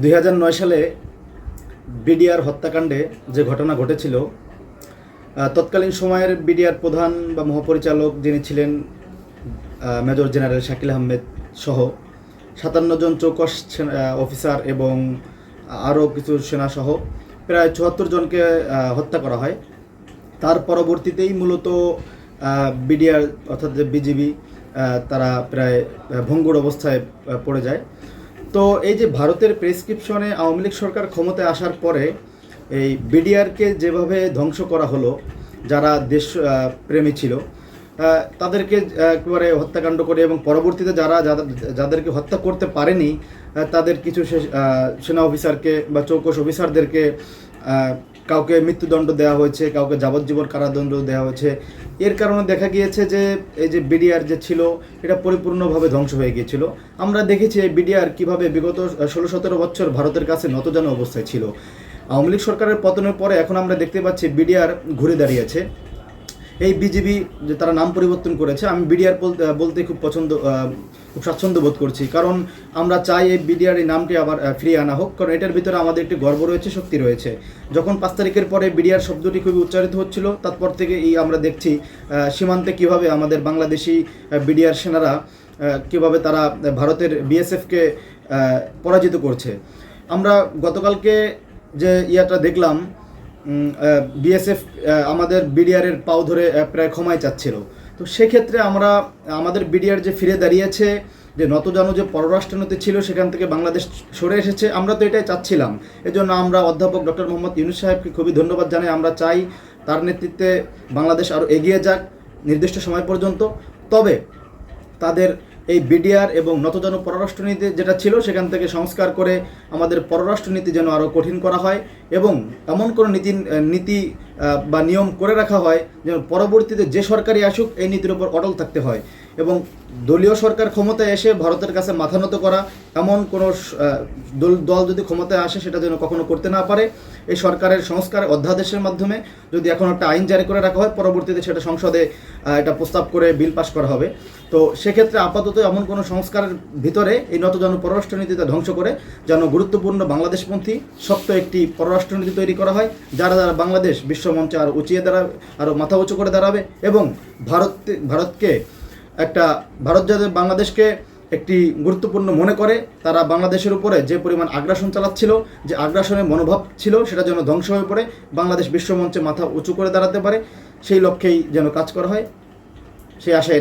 দুই হাজার নয় সালে বিডিআর হত্যাকাণ্ডে যে ঘটনা ঘটেছিল তৎকালীন সময়ের বিডিআর প্রধান বা মহাপরিচালক যিনি ছিলেন মেজর জেনারেল শাকিল আহমেদ সহ সাতান্ন জন চৌকস অফিসার এবং আরও কিছু সেনাসহ প্রায় চুয়াত্তর জনকে হত্যা করা হয়। তার পরবর্তীতেই মূলত বিডিআর অর্থাৎ বিজিবি তারা প্রায় ভঙ্গুর অবস্থায় পড়ে যায়। তো এই যে ভারতের প্রেসক্রিপশনে আওয়ামী লীগ সরকার ক্ষমতায় আসার পরে এই বিডিআরকে যেভাবে ধ্বংস করা হলো, যারা দেশ প্রেমী ছিল তাদেরকে একবারে হত্যাকাণ্ড করে এবং পরবর্তীতে যারা যাদের- যাদেরকে হত্যা করতে পারেনি তাদের কিছু সেনা অফিসারকে বা চৌকস অফিসারদেরকে কাউকে মৃত্যুদণ্ড দেওয়া হয়েছে, কাউকে যাবজ্জীবন কারাদণ্ড দেওয়া হয়েছে। এর কারণে দেখা গিয়েছে যে, এই যে বিডিআর যে ছিল, এটা পরিপূর্ণভাবে ধ্বংস হয়ে গিয়েছিল। আমরা দেখেছি এই বিডিআর কীভাবে বিগত ষোলো সতেরো বছর ভারতের কাছে নতজানো অবস্থায় ছিল। আওয়ামী লীগ সরকারের পতনের পরে এখন আমরা দেখতে পাচ্ছি বিডিআর ঘুরে দাঁড়িয়েছে। এই বিজেপি যে তারা নাম পরিবর্তন করেছে, আমি বিডিআর বলতে খুব পছন্দ খুব স্বাচ্ছন্দ্য বোধ করছি। কারণ আমরা চাই এই বিডিআর এই নামটি আবার ফিরিয়ে আনা হোক, কারণ এটার ভিতরে আমাদের একটি গর্ব রয়েছে, শক্তি রয়েছে। যখন পাঁচ তারিখের পরে বিডিআর শব্দটি খুবই উচ্চারিত হচ্ছিল, তারপর থেকে এই আমরা দেখছি সীমান্তে কীভাবে আমাদের বাংলাদেশি বিডিআর সেনারা কীভাবে তারা ভারতের বিএসএফকে পরাজিত করছে। আমরা গতকালকে যে ইয়াটা দেখলাম বিএসএফ আমাদের বিডিআরের পাও ধরে প্রায় ক্ষমায় চাচ্ছিল। তো সেক্ষেত্রে আমরা, আমাদের বিডিআর যে ফিরে দাঁড়িয়েছে, যে নত নতজানু যে পররাষ্ট্রনীতি ছিল, সেখান থেকে বাংলাদেশ সরে এসেছে, আমরা তো এটাই চাচ্ছিলাম। এজন্য আমরা অধ্যাপক ডক্টর মোহাম্মদ ইউনুস সাহেবকে খুবই ধন্যবাদ জানাই। আমরা চাই তার নেতৃত্বে বাংলাদেশ আরও এগিয়ে যাক, নির্দিষ্ট সময় পর্যন্ত। তবে তাদের এই বিডিআর এবং নতজন পররাষ্ট্রনীতি যেটা ছিল সেখান থেকে সংস্কার করে আমাদের পররাষ্ট্রনীতি যেন আরও কঠিন করা হয় এবং এমন কোনো নীতি নীতি বা নিয়ম করে রাখা হয় যেন পরবর্তীতে যে সরকারই আসুক এই নীতির উপর অটল থাকতে হয় এবং দলীয় সরকার ক্ষমতায় এসে ভারতের কাছে মাথা নত করা এমন কোনো দল যদি ক্ষমতায় আসে সেটা যেন কখনো করতে না পারে। এই সরকারের সংস্কার অধ্যাদেশের মাধ্যমে যদি এখন একটা আইন জারি করে রাখা হয়, পরবর্তীতে সেটা সংসদে এটা প্রস্তাব করে বিল পাস করা হবে। তো সেক্ষেত্রে আপাতত এমন কোনো সংস্কারের ভিতরে এই নত যেন পররাষ্ট্রনীতিতে ধ্বংস করে, যেন গুরুত্বপূর্ণ বাংলাদেশপন্থী শক্ত একটি পররাষ্ট্রনীতি তৈরি করা হয়, যারা যারা বাংলাদেশ বিশ্বমঞ্চে আরও উঁচিয়ে দাঁড়াবে আরও মাথা উঁচু করে দাঁড়াবে এবং ভারত ভারতকে একটা, ভারত যাদের বাংলাদেশকে একটি গুরুত্বপূর্ণ মনে করে, তারা বাংলাদেশের উপরে যে পরিমাণ আগ্রাসন চালাচ্ছিল, যে আগ্রাসনের মনোভাব ছিল সেটা যেন ধ্বংস হয়ে পড়ে, বাংলাদেশ বিশ্বমঞ্চে মাথা উঁচু করে দাঁড়াতে পারে, সেই লক্ষ্যেই যেন কাজ করা হয়। সেই আশায়